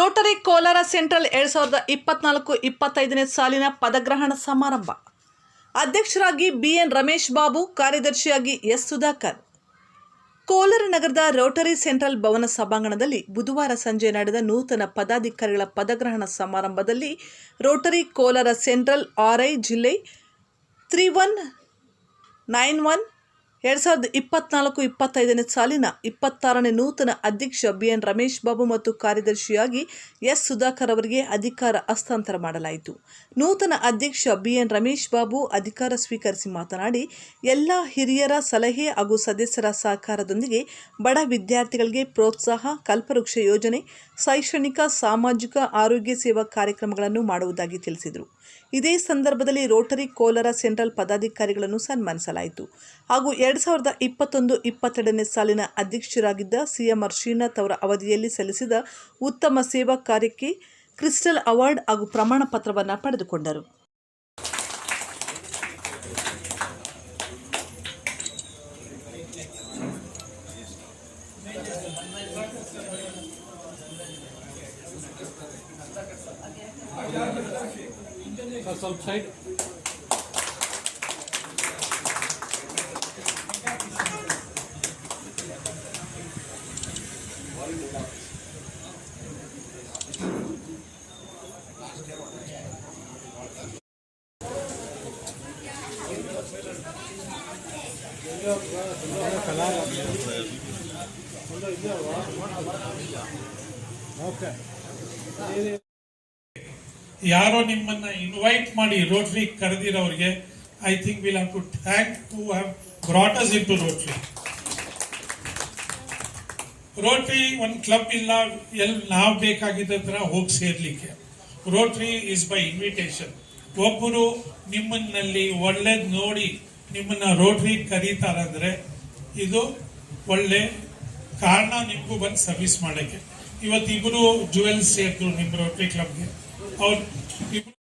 Rotary Kolar central ಎರಡು ಸಾವಿರದ ಇಪ್ಪತ್ನಾಲ್ಕು ಇಪ್ಪತ್ತೈದನೇ ಸಾಲಿನ ಪದಗ್ರಹಣ ಸಮಾರಂಭ. ಅಧ್ಯಕ್ಷರಾಗಿ ಬಿಎನ್ ರಮೇಶ್ ಬಾಬು, ಕಾರ್ಯದರ್ಶಿಯಾಗಿ ಎಸ್ ಸುಧಾಕರ್. ಕೋಲಾರ ನಗರದ ರೋಟರಿ ಸೆಂಟ್ರಲ್ ಭವನ ಸಭಾಂಗಣದಲ್ಲಿ ಬುಧವಾರ ಸಂಜೆ ನಡೆದ ನೂತನ ಪದಾಧಿಕಾರಿಗಳ ಪದಗ್ರಹಣ ಸಮಾರಂಭದಲ್ಲಿ ರೋಟರಿ ಕೋಲಾರ ಸೆಂಟ್ರಲ್ ಆರ್ಐ ಜಿಲ್ಲೆ ತ್ರೀ ಒನ್ ನೈನ್ ಒನ್ ಎರಡು ಸಾವಿರದ ಇಪ್ಪತ್ನಾಲ್ಕು ಇಪ್ಪತ್ತೈದನೇ ಸಾಲಿನ ಇಪ್ಪತ್ತಾರನೇ ನೂತನ ಅಧ್ಯಕ್ಷ ಬಿ ಎನ್ ರಮೇಶ್ ಬಾಬು ಮತ್ತು ಕಾರ್ಯದರ್ಶಿಯಾಗಿ ಎಸ್ ಸುಧಾಕರ್ ಅವರಿಗೆ ಅಧಿಕಾರ ಹಸ್ತಾಂತರ ಮಾಡಲಾಯಿತು. ನೂತನ ಅಧ್ಯಕ್ಷ ಬಿ ಎನ್ ರಮೇಶ್ ಬಾಬು ಅಧಿಕಾರ ಸ್ವೀಕರಿಸಿ ಮಾತನಾಡಿ, ಎಲ್ಲ ಹಿರಿಯರ ಸಲಹೆ ಹಾಗೂ ಸದಸ್ಯರ ಸಹಕಾರದೊಂದಿಗೆ ಬಡ ವಿದ್ಯಾರ್ಥಿಗಳಿಗೆ ಪ್ರೋತ್ಸಾಹ, ಕಲ್ಪವೃಕ್ಷ ಯೋಜನೆ, ಶೈಕ್ಷಣಿಕ, ಸಾಮಾಜಿಕ ಆರೋಗ್ಯ ಸೇವಾ ಕಾರ್ಯಕ್ರಮಗಳನ್ನು ಮಾಡುವುದಾಗಿ ತಿಳಿಸಿದರು. ಇದೇ ಸಂದರ್ಭದಲ್ಲಿ ರೋಟರಿ ಕೋಲಾರ ಸೆಂಟ್ರಲ್ ಪದಾಧಿಕಾರಿಗಳನ್ನು ಸನ್ಮಾನಿಸಲಾಯಿತು ಹಾಗೂ ಎರಡು ಸಾವಿರದ ಇಪ್ಪತ್ತೊಂದು ಇಪ್ಪತ್ತೆರಡನೇ ಸಾಲಿನ ಅಧ್ಯಕ್ಷರಾಗಿದ್ದ ಸಿಎಂಆರ್ ಶ್ರೀನಾಥ್ ಅವರ ಅವಧಿಯಲ್ಲಿ ಸಲ್ಲಿಸಿದ ಉತ್ತಮ ಸೇವಾ ಕಾರ್ಯಕ್ಕೆ ಕ್ರಿಸ್ಟಲ್ ಅವಾರ್ಡ್ ಹಾಗೂ ಪ್ರಮಾಣ ಪತ್ರವನ್ನು ಪಡೆದುಕೊಂಡರು. ಯಾರೋ ನಿಮ್ಮನ್ನ ಇನ್ವೈಟ್ ಮಾಡಿ rotary ಕರೆದಿರೋರಿಗೆ I think will have to thank have brought us into Rotary Rotary ಒಂದು ಕ್ಲಬ್ ಇಲ್ಲ ಎಲ್ಲಿ ನಾವು ಬೇಕಾಗಿದ್ದ ಹೋಗಿ ಸೇರ್ಲಿಕ್ಕೆ. ರೋಟ್ರಿ ಇಸ್ ಬೈ ಇನ್ವಿಟೇಷನ್ ಒಬ್ಬರು ನಿಮ್ಮನ್ನಲ್ಲಿ ಒಳ್ಳೇದ್ ನೋಡಿ ನಿಮ್ಮನ್ನ ರೋಟ್ರಿ ಕರೀತಾರಂದ್ರೆ ಇದು ಒಳ್ಳೆ ಕಾರಣ ನಿಮಗೂ ಬಂದು ಸರ್ವಿಸ್ ಮಾಡಕ್ಕೆ. ಇವತ್ತು ಇಬ್ರು ಜುವೆಲ್ಸ್ ಸೇರಿದ್ರು ನಿಮ್ಮ ರೋಟ್ರಿ ಕ್ಲಬ್ಗೆ. ಅವ್ರು